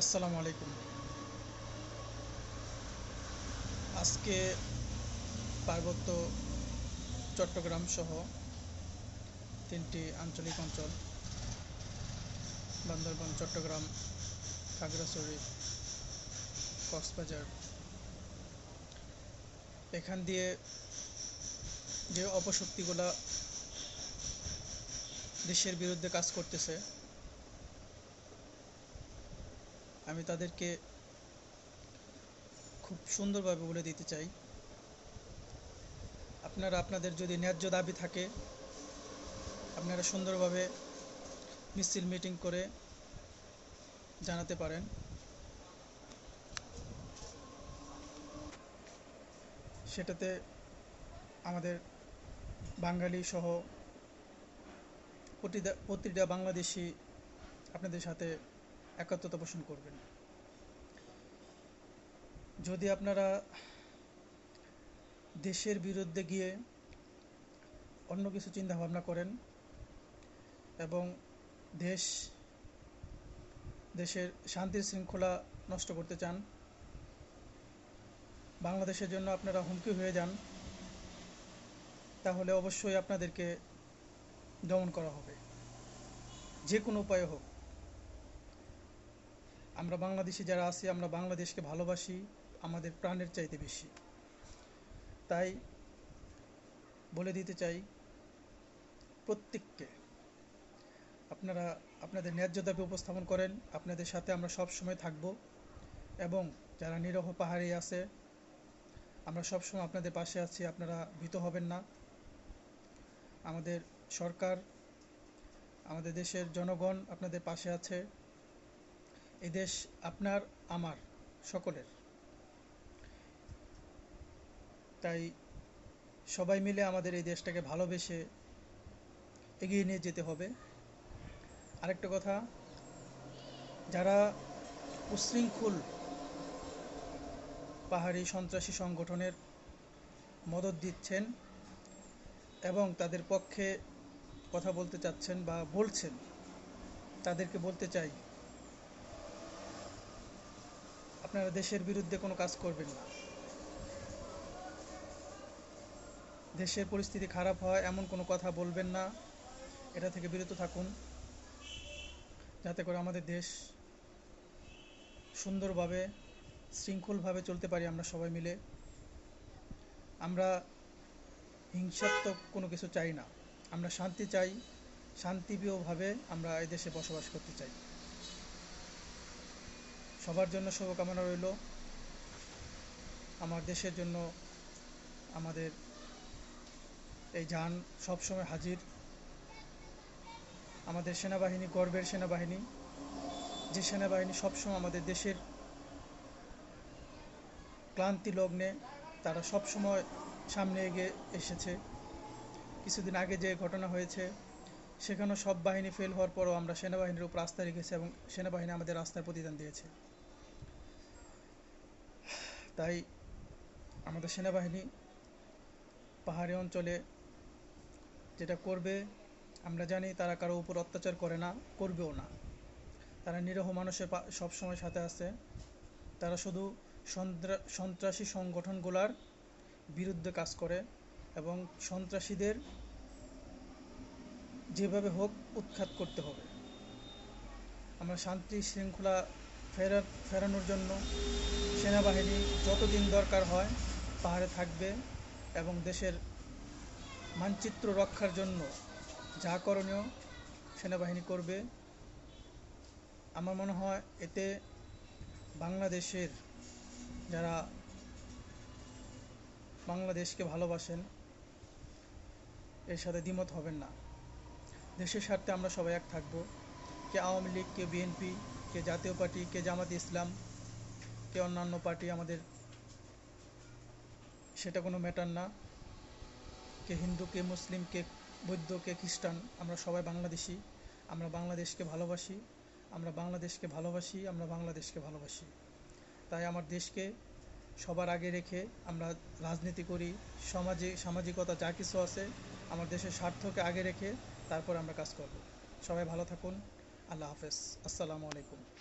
আসসালামু আলাইকুম। আজকে পার্বত্য চট্টগ্রাম সহ তিনটি আঞ্চলিক অঞ্চল, বান্দরবান, চট্টগ্রাম, খাগড়াছড়ি, কক্সবাজার। এখান দিয়ে যে অপশক্তিগুলা দেশের বিরুদ্ধে কাজ করতেছে আমি তাদেরকে খুব সুন্দরভাবে বলে দিতে চাই। আপনারা আপনাদের যদি ন্যায্য দাবি থাকে, আপনারা সুন্দরভাবে মিছিল মিটিং করে জানাতে পারেন। সেটাতে আমাদের বাঙালি সহ প্রতিটা প্রতিটা বাংলাদেশি আপনাদের সাথে একাত্মতা পোষণ করবেন। যদি আপনারা দেশের বিরুদ্ধে গিয়ে অন্য কিছু চিন্তা ভাবনা করেন এবং দেশ, দেশের শান্তির শৃঙ্খলা নষ্ট করতে চান, বাংলাদেশের জন্য আপনারা হুমকি হয়ে যান, তাহলে অবশ্যই আপনাদেরকে দমন করা হবে। যে কোনো উপায়ে হোক। আমরা বাংলাদেশি যারা আছি, আমরা বাংলাদেশকে ভালোবাসি, আমাদের প্রাণের চাইতে বেশি। তাই বলে দিতে চাই, প্রত্যেককে আপনারা আপনাদের ন্যায্য দাবি উপস্থাপন করেন, আপনাদের সাথে আমরা সব সময় থাকব এবং যারা নিরহ পাহাড়ি আছে, আমরা সব সময় আপনাদের পাশে আছি, আপনারা ভীত হবেন না। আমাদের সরকার, আমাদের দেশের জনগণ আপনাদের পাশে আছে। এই দেশ আপনার, আমার, সকলের। তাই সবাই মিলে আমাদের এই দেশটাকে ভালোবেসে এগিয়ে নিয়ে যেতে হবে। আরেকটা কথা, যারা উশৃঙ্খল পাহাড়ি সন্ত্রাসী সংগঠনের মদত দিচ্ছেন এবং তাদের পক্ষে কথা বলতে চাচ্ছেন বা বলছেন, তাদেরকে বলতে চাই আপনারা দেশের বিরুদ্ধে কোনো কাজ করবেন না। দেশের পরিস্থিতি খারাপ হয়, এমন কোনো কথা বলবেন না। এটা থেকে বিরত থাকুন। যাতে করে আমাদের দেশ সুন্দরভাবে, শৃঙ্খলভাবে চলতে পারি আমরা সবাই মিলে। আমরা হিংসাত্মক কোনো কিছু চাই না। আমরা শান্তি চাই, শান্তিপ্রিয়ভাবে আমরা এই দেশে বসবাস করতে চাই। সবার জন্য শুভকামনা রইল। আমার দেশের জন্য আমাদের এই যান সবসময় হাজির। আমাদের সেনাবাহিনী গর্বের সেনাবাহিনী। যে সেনাবাহিনী সবসময় আমাদের দেশের ক্লান্তি লগ্নে তারা সবসময় সামনে এগিয়ে এসেছে। কিছুদিন আগে যে ঘটনা হয়েছে, সেখানেও সব বাহিনী ফেল হওয়ার পরও আমরা সেনাবাহিনীর উপর আস্থা রেখেছি এবং সেনাবাহিনী আমাদের রাস্তায় প্রতিদান দিয়েছে। তাই আমাদের সেনাবাহিনী পাহাড়ি অঞ্চলে যেটা করবে, আমরা জানি তারা কারও উপর অত্যাচার করে না, করবেও না। তারা নিরহ মানুষের সবসময় সাথে আছে। তারা শুধু সন্ত্রাসী সংগঠনগুলার বিরুদ্ধে কাজ করে এবং সন্ত্রাসীদের যেভাবে হোক উৎখাত করতে হবে। আমরা শান্তি, শৃঙ্খলা ফেরা ফেরানোর জন্য সেনাবাহিনী যতদিন দরকার হয় পাহাড়ে থাকবে এবং দেশের মানচিত্র রক্ষার জন্য যা করণীয় সেনাবাহিনী করবে। আমার মনে হয় এতে বাংলাদেশের যারা বাংলাদেশকে ভালোবাসেন, এর সাথে দ্বিমত হবেন না। দেশের স্বার্থে আমরা সবাই এক থাকব। কে আওয়ামী লীগ, কে বিএনপি, কে জাতীয় পার্টি, কে জামাত ইসলাম কে অন্যান্য পার্টি আমাদের সেটা কোনো ম্যাটার না। কে হিন্দু, কে মুসলিম, কে বৌদ্ধ, কে খ্রিস্টান, আমরা সবাই বাংলাদেশি। আমরা বাংলাদেশকে ভালোবাসি, আমরা বাংলাদেশকে ভালোবাসি, আমরা বাংলাদেশকে ভালোবাসি। তাই আমার দেশকে সবার আগে রেখে আমরা রাজনীতি করি, সমাজে, সামাজিকতা যা কিছু আছে আমার দেশের স্বার্থকে আগে রেখে তারপর আমরা কাজ করব। সবাই ভালো থাকুন। আল্লাহ হাফেজ। আসসালামু আলাইকুম।